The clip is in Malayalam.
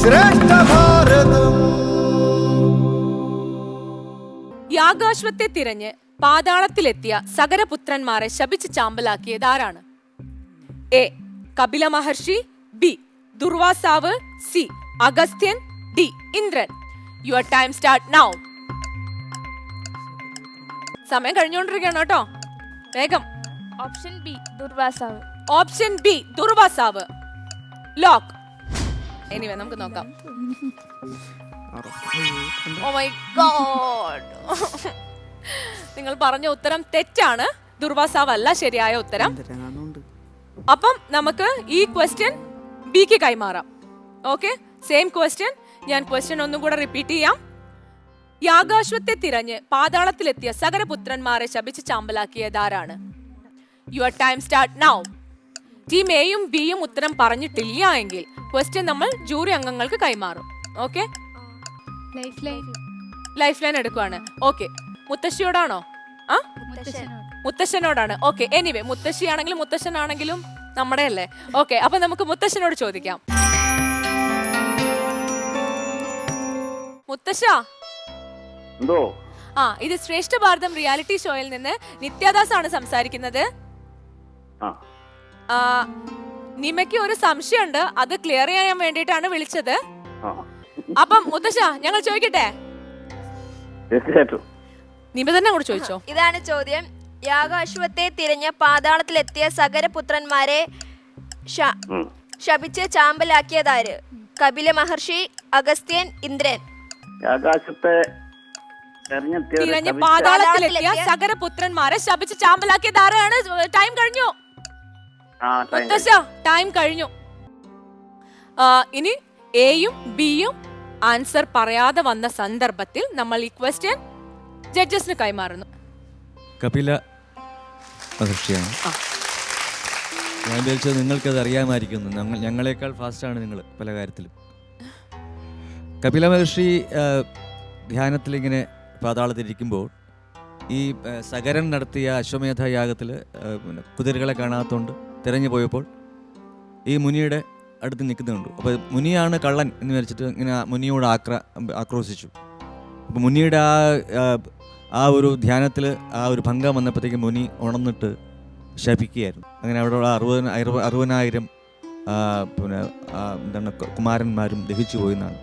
ശ്രേഷ്ഠ ഭാരതം യാഗാശ്വത്തെ തിരഞ്ഞ് പാതാളത്തിലെത്തിയ സകരപുത്രന്മാരെ ശപിച്ച് ചാമ്പലാക്കിയത് ആരാണ്? A. Kapila Maharshi B. Durvasav C. Agastyan D. Indran. Your time start now. സമയം കഴിഞ്ഞുകൊണ്ടിരിക്കുകയാണ് കേട്ടോ. വേഗം. Option B Durvasav. Option B Durvasav. Lock. Anyway നമുക്ക് നോക്കാം. ഓ മൈ ഗോഡ് നിങ്ങൾ പറഞ്ഞ ഉത്തരം തെറ്റാണ്. ദുർവാസാവ് അല്ല ശരിയായ ഉത്തരം. അപ്പം നമുക്ക് ഈ ക്വസ്റ്റ്യൻ ബിക്ക് കൈമാറാം. ഓക്കെ സെയിം ക്വസ്റ്റ്യൻ ഞാൻ ക്വസ്റ്റ്യൻ ഒന്നും കൂടെ റിപ്പീറ്റ് ചെയ്യാം. യാഗാശ്വത്തെ തിരഞ്ഞ് പാതാളത്തിലെത്തിയ സകരപുത്രന്മാരെ ശപിച്ച് ചാമ്പലാക്കിയതാരാണ്? Your time start now team എയും ബിയും ഉത്തരം പറഞ്ഞിട്ടില്ല എങ്കിൽ ക്വസ്റ്റ്യൻ നമ്മൾ ജൂറി അംഗങ്ങൾക്ക് കൈമാറും. Okay life line life line എടുക്കുവാണ്. ഓക്കെ മുത്തശ്ശിയോടാണോ? ആ? മുത്തശ്ശനോടാണ്. ഓക്കെ എനിവേ മുത്തശ്ശിയാണെങ്കിലും മുത്തശ്ശനാണെങ്കിലും നമ്മുടെ അല്ലേ ഓക്കെ അപ്പൊ നമുക്ക് മുത്തശ്ശനോട് ചോദിക്കാം. മുത്തശ്ശ? എന്തോ? ആ ഇത് ശ്രേഷ്ഠ ഭാരതം റിയാലിറ്റി ഷോയിൽ നിന്ന് നിത്യദാസ് ആണ് സംസാരിക്കുന്നത് നിമയ്ക്ക് ഒരു സംശയമുണ്ട്. അത് ക്ലിയർ ചെയ്യാൻ വേണ്ടിയിട്ടാണ് വിളിച്ചത്. അപ്പം മുത്തശ്ശ ഞങ്ങൾ ചോദിക്കട്ടെ? നിമ തന്നെ അങ്ങോട്ട് ചോദിച്ചോ? ഇതാണ് ചോദ്യം. യാഗാശ്വത്തെ തിരഞ്ഞ് പാതാളത്തിലെത്തിയ സകരപുത്രന്മാരെ. ശപിച്ച് ചാമ്പലാക്കിയതാര്? കപില മഹർഷി അഗസ്ത്യൻ ഇന്ദ്രൻ. ആകാശത്തെ തിരഞ്ഞ് പാതാളത്തിലെത്തിയ സകരപുത്രന്മാരെ ശപിച്ച് ചാമ്പലാക്കിയതാരാണ് ടൈം കഴിഞ്ഞു. മുത്തശ്ശ ടൈം കഴിഞ്ഞു. ഇനി എയും ബിയും ആൻസർ പറയാതെ വന്ന സന്ദർഭത്തിൽ നമ്മൾ ഈ ക്വസ്റ്റ്യൻ ജഡ്ജസിന് കൈമാറുന്നു. കപില. ഞാൻ വിചാരിച്ചത് നിങ്ങൾക്കത് അറിയാമായിരിക്കുന്നു ഞങ്ങൾ ഞങ്ങളെക്കാൾ ഫാസ്റ്റാണ് നിങ്ങൾ പല കാര്യത്തിലും. കപില മഹർഷി ധ്യാനത്തിലിങ്ങനെ പാതാളത്തിരിക്കുമ്പോൾ ഈ സകരൻ നടത്തിയ അശ്വമേധ യാഗത്തിൽ കുതിരകളെ കാണാത്തതുകൊണ്ട് തിരഞ്ഞു പോയപ്പോൾ ഈ മുനിയുടെ അടുത്ത് നിൽക്കുന്നുണ്ട്. അപ്പോൾ മുനിയാണ് കള്ളൻ എന്ന് വിചാരിച്ചിട്ട് ഇങ്ങനെ മുനിയോട് ആക്ര ആക്രോശിച്ചു. അപ്പോൾ മുനിയുടെ ആ ആ, ഒരു ധ്യാനത്തിൽ ആ ഒരു ഭംഗം വന്നപ്പോഴത്തേക്ക് മുനി ഉണർന്നിട്ട് ശപിക്കുകയായിരുന്നു. അങ്ങനെ അവിടെ അറുപതിന അറുപ- അറുപതിനായിരം പിന്നെ എന്താണ് കുമാരന്മാരും ദഹിച്ചു പോയെന്നാണ്